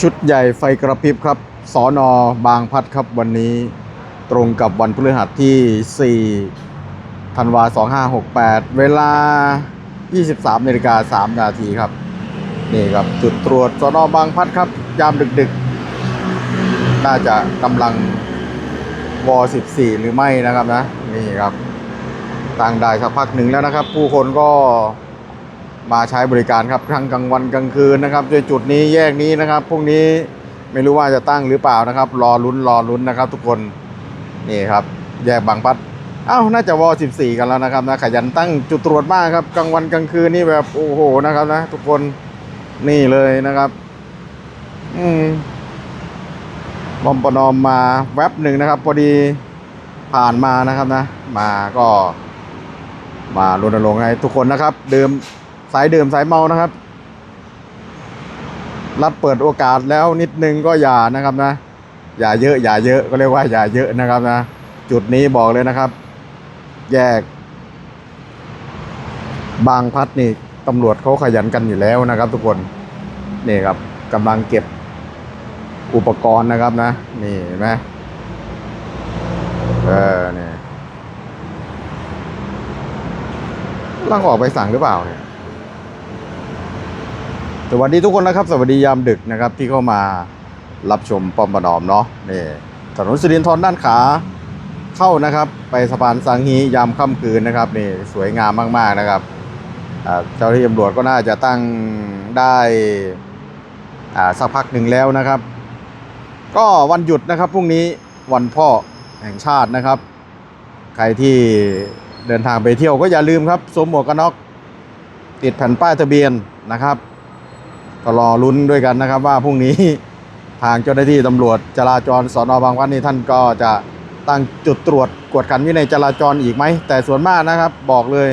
ชุดใหญ่ไฟกระพริบครับ สอนอบางพัดครับวันนี้ตรงกับวันพฤหัสที่ 4 ธันวา 2568 เวลา 23นาฬิกา3นาทีครับ นี่ครับ จุดตรวจสอนอบางพัดครับ ยามดึกๆ น่าจะกำลังว14 หรือไม่นะครับนะ นี่ครับตั้งได้สักพักหนึ่งแล้วนะครับ ผู้คนก็ มาใช้บริการครับทั้งกลางวันกลางคืนนะครับโดยจุดนี้แยกนี้นะครับพรุ่งนี้ไม่รู้ว่าจะตั้งหรือเปล่านะครับ รอลุ้นรอลุ้นนะครับ ทุกคนนี่ครับ แยกบางพัดอ้าวน่าจะวอ14 กันแล้วนะครับนะขยันตั้งจุดตรวจมากครับกลางวันกลางคืนนี่แบบโอ้โหนะครับนะ ทุกคนนี่เลยนะครับ อืมบอมปนอมมาแว็บหนึ่งนะครับ พอดีผ่านมานะครับนะ มาก็ มารณรงค์ให้ทุกคนนะครับ เดื่ม สายดื่มสายเมานะครับ รัดเปิดโอกาสแล้วนิดนึงก็อย่านะครับนะ อย่าเยอะอย่าเยอะก็เรียกว่าอย่าเยอะนะครับนะ จุดนี้บอกเลยนะครับ แยก บางพัดนี่ตำรวจเขาขยันกันอยู่แล้วนะครับ ทุกคนนี่ครับกำลังเก็บอุปกรณ์นะครับนะ นี่เห็นไหมเออเนี่ยลังออกไปสั่งหรือเปล่าเนี่ย สวัสดีทุกคนนะครับ สวัสดียามดึกนะครับที่เข้ามารับชมปอมปนอมเนาะนี่ถนนสุรินทร์ด้านขาเข้านะครับ ไปสะพานสังฮียามค่ำคืนนะครับนี่สวยงามมากๆนะครับอ่าเจ้าหน้าที่ตำรวจก็น่าจะตั้งได้สักพักหนึ่งแล้วนะครับ ก็วันหยุดนะครับพรุ่งนี้วันพ่อแห่งชาตินะครับ ใครที่เดินทางไปเที่ยวก็อย่าลืมครับสวมหมวกกันน็อกติดแผ่นป้ายทะเบียนนะครับ ก็รอลุ้นด้วยกันนะครับ ว่าพรุ่งนี้ทางเจ้าหน้าที่ตำรวจจราจรสอนอบางพลัดนี่ท่านก็จะตั้งจุดตรวจกวดขันวินัยจราจรอีกไหม แต่ส่วนมากนะครับบอกเลย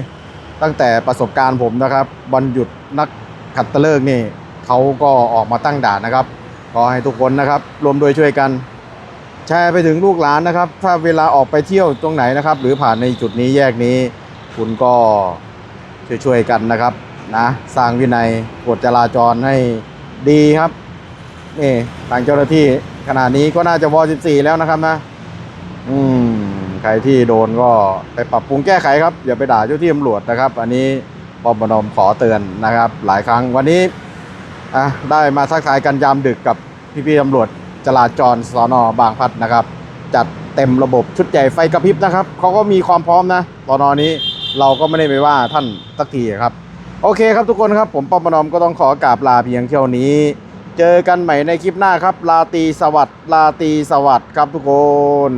ตั้งแต่ประสบการณ์ผมนะครับวันหยุดนักขัดตะเลิกนี่เขาก็ออกมาตั้งด่านนะครับก็ให้ทุกคนนะครับรวมโดยช่วยกัน แชร์ไปถึงลูกหลานนะครับ ถ้าเวลาออกไปเที่ยวตรงไหนนะครับ หรือผ่านในจุดนี้แยกนี้ คุณก็ช่วยๆกันนะครับ นะสร้างวินัยกฎจราจรให้ดีครับนี่ทางเจ้าหน้าที่ขณะนี้ก็น่าจะวอ14 แล้วนะครับนะ อืม ใครที่โดนก็ไปปรับปรุงแก้ไขครับ อย่าไปด่าเจ้าที่ตำรวจนะครับ อันนี้ปอมบนมขอเตือนนะครับ หลายครั้งวันนี้อะได้มาทักทายกันยามดึกกับพี่ๆตำรวจจราจรสอนอบางพัดนะครับ จัดเต็มระบบชุดใหญ่ไฟกระพริบนะครับเขาก็มีความพร้อมนะสอนอนี้เราก็ไม่ได้ไปว่าท่านสักทีครับ โอเคครับทุกคนครับผมป้อมปนอมก็ต้องขอกราบลาเพียงเท่านี้ เจอกันใหม่ในคลิปหน้าครับ ลาตีสวัสดิ์ลาตีสวัสดิ์ครับทุกคน